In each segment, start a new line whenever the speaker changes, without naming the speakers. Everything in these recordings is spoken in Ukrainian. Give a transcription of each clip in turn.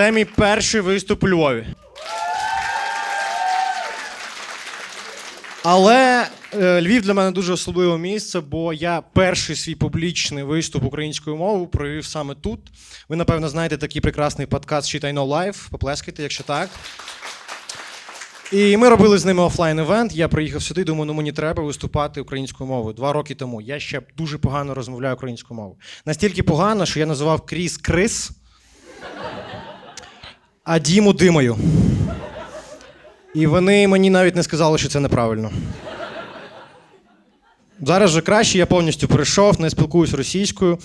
Це мій перший виступ у Львові. Але е, Львів для мене дуже особливе місце, бо я перший свій публічний виступ українською мовою провів саме тут. Ви, напевно, знаєте такий прекрасний подкаст Читайно Лайв. Поплескайте, якщо так. І ми робили з ними офлайн-евент. Я приїхав сюди, думаю, ну мені треба виступати українською мовою. Два роки тому. Я ще дуже погано розмовляю українською мовою. Настільки погано, що я називав Кріс Крис, а Діму Димою. І вони мені навіть не сказали, що це неправильно. Зараз вже краще, я повністю перейшов, не спілкуюсь російською.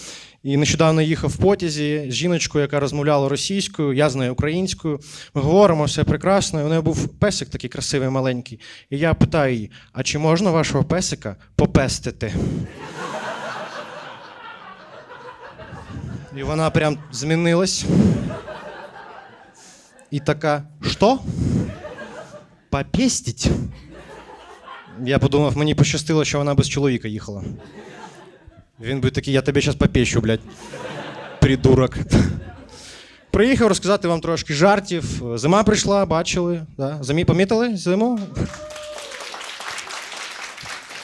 І нещодавно їхав в потязі з жіночкою, яка розмовляла російською, я з нею українською. Ми говоримо, все прекрасно. І у неї був песик такий красивий, маленький. І я питаю її: а чи можна вашого песика попестити? І вона прям змінилась. І така: що? Попестить? Я подумав, мені пощастило, що вона без чоловіка їхала. Він би такий, я тебе зараз попещу, блядь. Придурок. Приїхав розказати вам трошки жартів. Зима прийшла, бачили. Да? Зимі помітили зиму?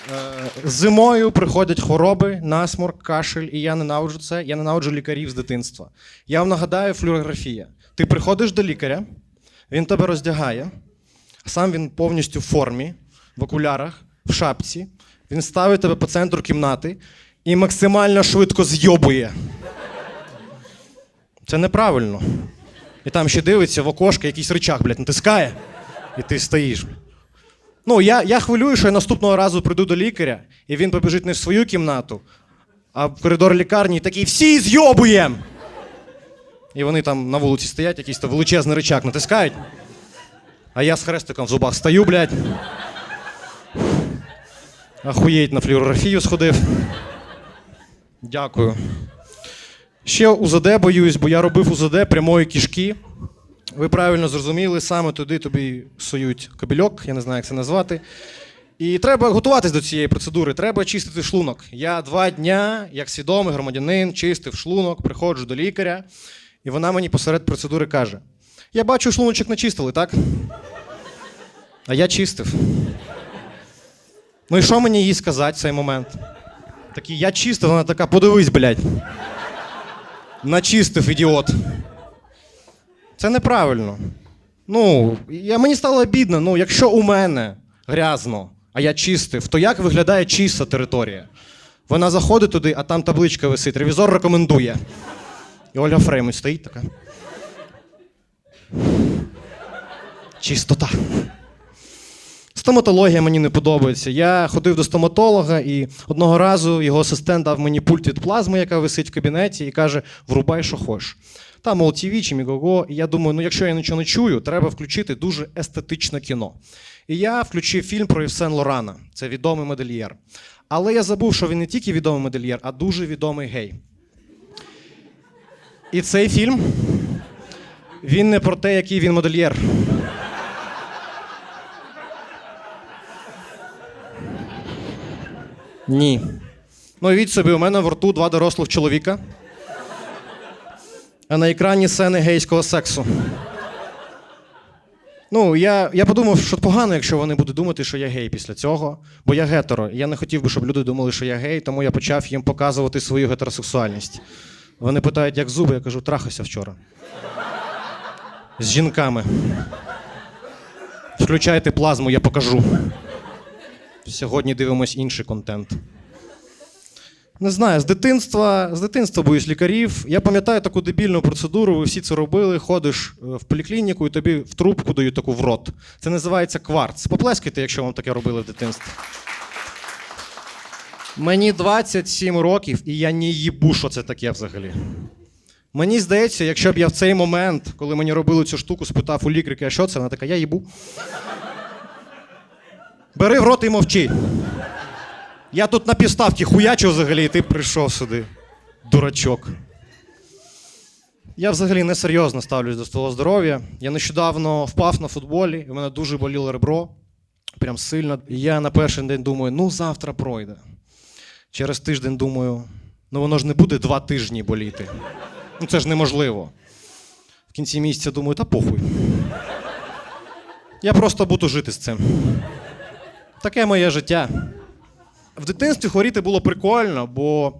Е, Зимою приходять хвороби, насморк, кашель, і я ненавиджу це. Я ненавиджу лікарів з дитинства. Я вам нагадаю флюорографія. Ти приходиш до лікаря, він тебе роздягає, сам він повністю в формі, в окулярах, в шапці. Він ставить тебе по центру кімнати і максимально швидко зйобує. Це неправильно. І там ще дивиться в окошко, якийсь рычаг, блядь, натискає, і ти стоїш. Ну, я, я хвилюю, що я наступного разу прийду до лікаря, і він побіжить не в свою кімнату, а в коридор лікарні і такий всі зйобуєм! І вони там на вулиці стоять, якийсь там величезний рычаг натискають. А я з хрестиком в зубах стою, блядь. Ахуєть на флюорографію сходив. Дякую. Ще УЗД боюсь, бо я робив УЗД прямої кишки. Ви правильно зрозуміли, саме туди тобі сують кабельок, я не знаю, як це назвати. І треба готуватись до цієї процедури, треба чистити шлунок. Я два дня, як свідомий громадянин, чистив шлунок, приходжу до лікаря, і вона мені посеред процедури каже: Я бачу, шлуночок не чистили, так? А я чистив. Ну і що мені їй сказати в цей момент? Такий, я чистив, вона така, подивись, блядь. Начистив, ідіот. Це неправильно. Ну, я, мені стало бідно, ну, якщо у мене грязно, а я чистив, то як виглядає чиста територія? Вона заходить туди, а там табличка висить. Ревізор рекомендує. І Ольга Фреймут стоїть така. Чистота. Стоматологія мені не подобається. Я ходив до стоматолога, і одного разу його асистент дав мені пульт від плазми, яка висить в кабінеті, і каже: врубай, що хочеш. Там LTV чи Мігого. І я думаю, ну якщо я нічого не чую, треба включити дуже естетичне кіно. І я включив фільм про Євсен Лорана. Це відомий модельєр. Але я забув, що він не тільки відомий модельєр, а дуже відомий гей. І цей фільм він не про те, який він модельєр. Ні. Ну, уявіть собі, у мене в рту два дорослих чоловіка, а на екрані сцени гейського сексу. Ну, я, я подумав, що погано, якщо вони будуть думати, що я гей після цього, бо я гетеро. Я не хотів би, щоб люди думали, що я гей, тому я почав їм показувати свою гетеросексуальність. Вони питають, як зуби, я кажу, трахався вчора. З жінками. Включайте плазму, я покажу. Сьогодні дивимось інший контент. Не знаю, з дитинства, з дитинства боюсь лікарів. Я пам'ятаю таку дебільну процедуру, ви всі це робили, ходиш е, в поліклініку і тобі в трубку дають таку в рот. Це називається кварц. Поплескайте, якщо вам таке робили в дитинстві. Мені 27 років, і я не їбу, що це таке взагалі. Мені здається, якщо б я в цей момент, коли мені робили цю штуку, спитав у лікарки, а що це, вона така, я їбу. Бери в рот і мовчи. Я тут на півставки хуячу взагалі, і ти прийшов сюди. Дурачок. Я взагалі несерйозно ставлюсь до свого здоров'я. Я нещодавно впав на футболі, і в мене дуже боліло ребро. Прям сильно. І я на перший день думаю, ну завтра пройде. Через тиждень думаю, ну воно ж не буде два тижні боліти. Ну це ж неможливо. В кінці місяця думаю, та похуй. Я просто буду жити з цим. Таке моє життя. В дитинстві хворіти було прикольно, бо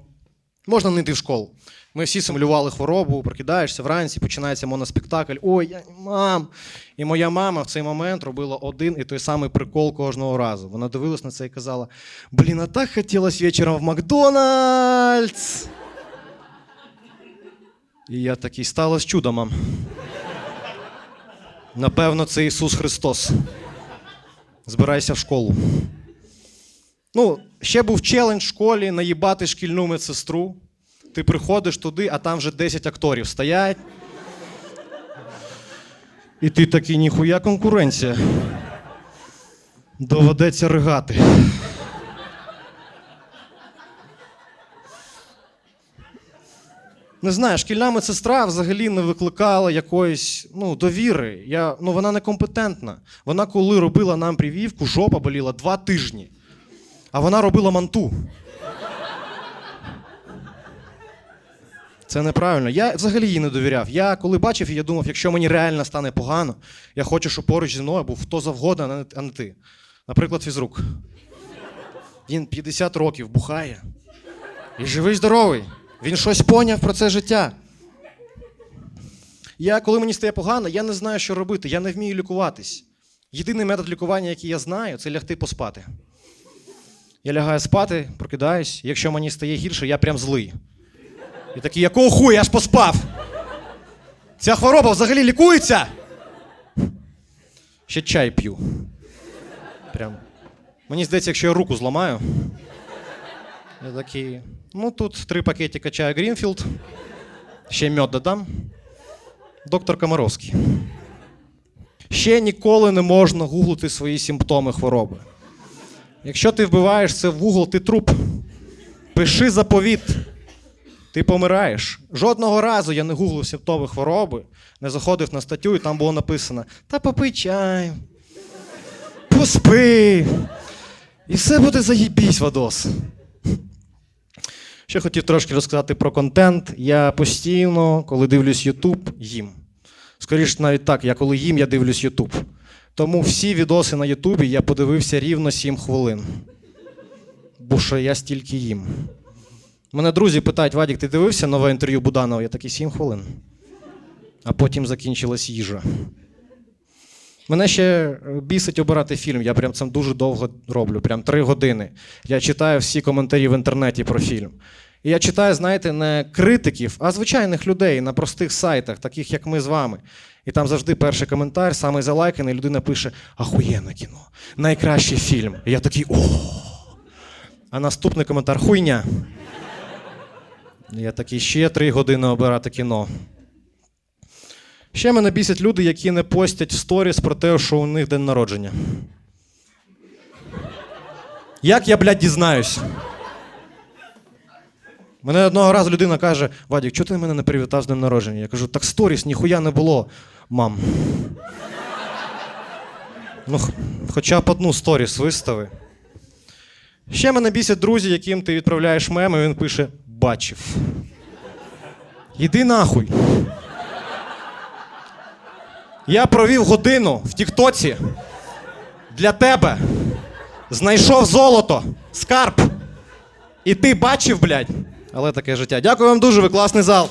можна не йти в школу. Ми всі симулювали хворобу, прокидаєшся вранці, починається моноспектакль. Ой, я, мам. І моя мама в цей момент робила один і той самий прикол кожного разу. Вона дивилась на це і казала: Блін, а так хотілося вечором в Макдональдс. І я такий сталося чудо, мам. Напевно, це Ісус Христос. Збирайся в школу. Ну, ще був челендж в школі наїбати шкільну медсестру. Ти приходиш туди, а там вже 10 акторів стоять. І ти такий ніхуя конкуренція. Доведеться ригати. Не знаю, шкільна медсестра взагалі не викликала якоїсь ну, довіри. Я, ну, вона некомпетентна. Вона, коли робила нам привівку, жопа боліла два тижні. А вона робила манту. Це неправильно. Я взагалі їй не довіряв. Я коли бачив її, я думав, якщо мені реально стане погано, я хочу, щоб поруч зі мною був хто завгодно, а не- ти. Наприклад, фізрук. Він 50 років бухає. І живий здоровий. Він щось поняв про це життя. Я, коли мені стає погано, я не знаю, що робити. Я не вмію лікуватись. Єдиний метод лікування, який я знаю, це лягти поспати. Я лягаю спати, прокидаюсь. Якщо мені стає гірше, я прям злий. І такий, якого хуя, я ж поспав. Ця хвороба взагалі лікується. Ще чай п'ю. Прям. Мені здається, якщо я руку зламаю. Я такий. Ну, тут три пакетика чаю Грінфілд. Ще мед додам. Доктор Комаровський. Ще ніколи не можна гуглити свої симптоми хвороби. Якщо ти вбиваєш це в Google, ти труп. Пиши заповіт. Ти помираєш. Жодного разу я не гуглив симптоми хвороби, не заходив на статтю, і там було написано: Та попий чай, поспи. І все буде заїбісь, Вадос. Ще хотів трошки розказати про контент. Я постійно, коли дивлюсь YouTube, їм. Скоріше, навіть так, я коли їм, я дивлюсь YouTube. Тому всі відоси на Ютубі я подивився рівно 7 хвилин. Бо що я стільки їм. Мене друзі питають: Вадік, ти дивився нове інтерв'ю Буданова? Я такий 7 хвилин. А потім закінчилась їжа. Мене ще е, бісить обирати фільм. Я прям це дуже довго роблю, прям три години. Я читаю всі коментарі в інтернеті про фільм. І я читаю, знаєте, не критиків, а звичайних людей на простих сайтах, таких як ми з вами. І там завжди перший коментар, самий залайканий, людина пише: Ахуєнне кіно, найкращий фільм. І я такий о. А наступний коментар хуйня. Я такий ще три години обирати кіно. Ще мене бісять люди, які не постять в сторіс про те, що у них день народження. Як я, блядь, дізнаюсь? Мене одного разу людина каже: Вадік, чого ти мене не привітав з днем народження? Я кажу, так сторіс ніхуя не було, мам. Ну, хоча б одну сторіс вистави. Ще мене бісять друзі, яким ти відправляєш меми, і він пише бачив. Іди нахуй. Я провів годину в Тіктоці для тебе. Знайшов золото, скарб. І ти бачив, блядь. Але таке життя. Дякую вам дуже, ви класний зал.